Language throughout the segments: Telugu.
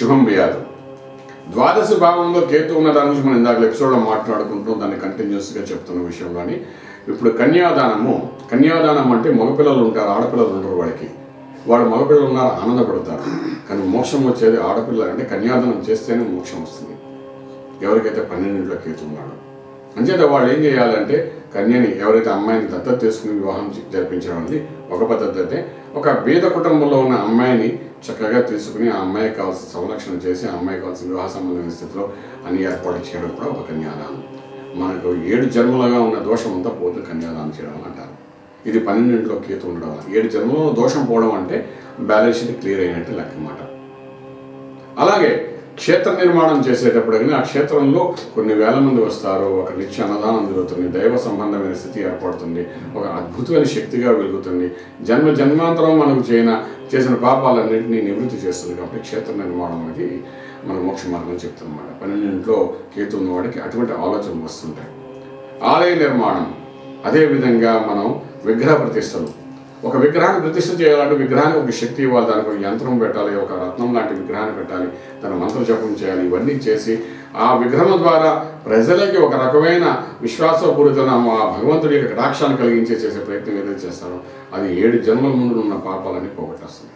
శుభం బియాదు ద్వాదశ భావంలో కేతు ఉన్న దాని గురించి మనం ఇందాక ఎపిసోడ్లో మాట్లాడుకుంటూ దాన్ని కంటిన్యూస్గా చెప్తున్న విషయంలోని. ఇప్పుడు కన్యాదానము కన్యాదానం అంటే మగపిల్లలు ఉంటారు ఆడపిల్లలు ఉండరు వాళ్ళకి వాడు మగపిల్లలు ఉన్నారు ఆనందపడతారు. కానీ మోక్షం వచ్చేది ఆడపిల్లలు. అంటే కన్యాదానం చేస్తేనే మోక్షం వస్తుంది. ఎవరికైతే పన్నెండింటిలో కేతు ఉన్నాడు. అంచేత వాళ్ళు ఏం చేయాలంటే కన్యని ఎవరైతే అమ్మాయిని దత్తత తీసుకుని వివాహం జరిపించడం అనేది ఒక పద్ధతి అయితే ఒక బీద కుటుంబంలో ఉన్న అమ్మాయిని చక్కగా తీసుకుని ఆ అమ్మాయి కావాల్సిన సంరక్షణ చేసి ఆ అమ్మాయి కావాల్సిన వివాహ సంబంధమైన స్థితిలో అన్ని ఏర్పాటు చేయడం కూడా ఒక కన్యాదానం. మనకు ఏడు జన్మలుగా ఉన్న దోషం అంతా పోతే కన్యాదానం చేయడం అంటారు. ఇది పన్నెండింటిలో కేతు ఉండడం వల్ల. ఏడు జన్మలో దోషం పోవడం అంటే బ్యాలెన్స్ షీట్ క్లియర్ అయినట్టు లెక్క అన్నమాట అలాగే క్షేత్ర నిర్మాణం చేసేటప్పుడు కానీ ఆ క్షేత్రంలో కొన్ని వేల మంది వస్తారు ఒక నిత్య అన్నదానం జరుగుతుంది దైవ సంబంధమైన స్థితి ఏర్పడుతుంది ఒక అద్భుతమైన శక్తిగా వెలుగుతుంది. జన్మ జన్మాంతరం మనకు చేయన చేసిన పాపాలన్నింటినీ నివృత్తి చేస్తుంది కాబట్టి క్షేత్ర నిర్మాణం అనేది మన మోక్ష మార్గం చెప్తున్నమాట పన్నెండింట్లో కేతు ఉన్నవాడికి అటువంటి ఆలోచనలు వస్తుంటాయి. ఆలయ నిర్మాణం అదేవిధంగా మనం విగ్రహ ప్రతిష్టలు ఒక విగ్రహాన్ని ప్రతిష్ఠ చేయాలంటే విగ్రహానికి ఒక శక్తి ఇవ్వాలి దానికి ఒక యంత్రం పెట్టాలి ఒక రత్నం లాంటి విగ్రహాన్ని పెట్టాలి దాని మంత్ర జపం చేయాలి ఇవన్నీ చేసి ఆ విగ్రహం ద్వారా ప్రజలకి ఒక రకమైన విశ్వాసపూరితన ఆ భగవంతుడి యొక్క కటాక్షాన్ని కలిగించే చేసే ప్రయత్నం ఏదైతే చేస్తారో అది ఏడు జన్మల ముందు ఉన్న పాపాలని పోగొట్టేస్తుంది.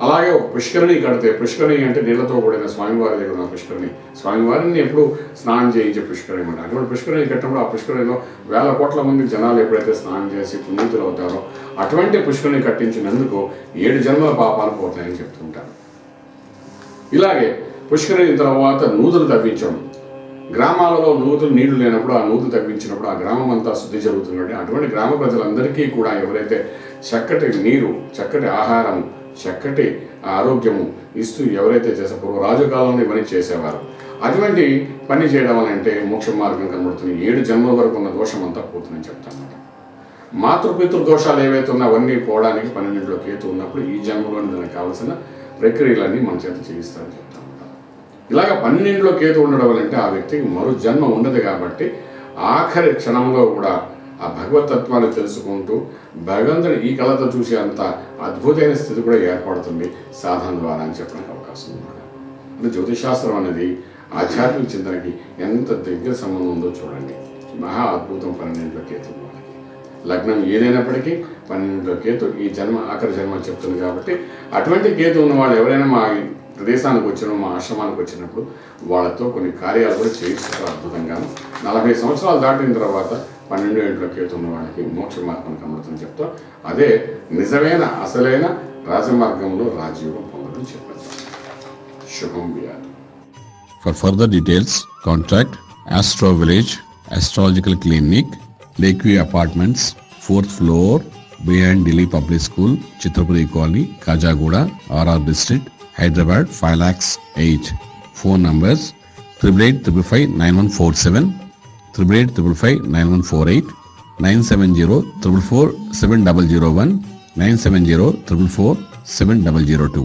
అలాగే ఒక పుష్కరిణి కడితే పుష్కరిణి అంటే నీళ్ళతో కూడిన స్వామివారి దగ్గర ఉన్న పుష్కరిణి. స్వామివారిని ఎప్పుడు స్నానం చేయించే పుష్కరిణి అనమాట అటువంటి పుష్కరిణి కట్టినప్పుడు ఆ పుష్కరిణిలో వేల కోట్ల మంది జనాలు ఎప్పుడైతే స్నానం చేసి పుణ్యతులు అవుతారో అటువంటి పుష్కరిణి కట్టించినందుకు ఏడు జన్మల పాపాలు పోతాయని చెప్తుంటారు ఇలాగే పుష్కరిణి తర్వాత నూతులు తవ్వించడం. గ్రామాలలో నూతులు నీళ్ళు లేనప్పుడు ఆ నూతులు తవ్వించినప్పుడు ఆ గ్రామం అంతా శుద్ధి జరుగుతుంది. అటువంటి గ్రామ ప్రజలందరికీ కూడా ఎవరైతే చక్కటి నీరు చక్కటి ఆహారం చక్కటి ఆరోగ్యము ఇస్తూ ఎవరైతే చేసే పూర్వ రాజుకాలంలో ఇవన్నీ చేసేవారు. అటువంటి పని చేయడం వల్ల అంటే మోక్ష మార్గం కనబడుతుంది. ఏడు జన్మల వరకు ఉన్న దోషం అంతా పోతుందని చెప్తాను. మాతృపితృ దోషాలు ఏవైతే ఉన్నా అవన్నీ పోవడానికి పన్నెండింటిలో కేతు ఉన్నప్పుడు ఈ జన్మలో దానికి కావాల్సిన ప్రక్రియలన్నీ మన చేత చేయిస్తారని చెప్తాను. ఇలాగ పన్నెండులో కేతు ఉండడం వల్ల అంటే ఆ వ్యక్తికి మరో జన్మ ఉండదు కాబట్టి ఆఖరి క్షణంలో కూడా ఆ భగవతత్వాన్ని తెలుసుకుంటూ భగవంతుడు ఈ కళతో చూసే అంత అద్భుతమైన స్థితి కూడా ఏర్పడుతుంది. సాధన ద్వారా అని చెప్పడానికి అవకాశం ఉంది. అంటే జ్యోతిశాస్త్రం అనేది ఆధ్యాత్మిక చింతనకి ఎంత దగ్గర సంబంధం ఉందో చూడండి. మహా అద్భుతం పన్నెండులో కేతు లగ్నం ఏదైనప్పటికీ పన్నెండులో కేతు ఈ జన్మ ఆఖరి జన్మ చెప్తుంది కాబట్టి అటువంటి కేతు ఉన్న వాళ్ళు ఎవరైనా మా ప్రదేశానికి వచ్చిన మా ఆశ్రమానికి వచ్చినప్పుడు వాళ్ళతో కొన్ని కార్యాలు కూడా చేయిస్తారు అద్భుతంగాను. నలభై సంవత్సరాలు దాటిన తర్వాత పన్నెండు ఇంట్లో కేతు ఉన్న వాళ్ళకి మోక్ష మార్గం కనబడుతుంది చెప్తా అదే నిజమైన అసలైన రాజమార్గంలో రాజయోగం పొందడం చెప్పారు శుభం వ్యాధి For further details, contact Astro Village Astrological Clinic, Lakeview Apartments, 4th floor, behind Delhi Public School, Chitrapuri Colony, Kajagoda, RR District, Hyderabad, 5 lakhs 8. Phone numbers triple eight triple five nine one four eight nine seven zero triple four seven double zero one nine seven zero triple four seven double zero two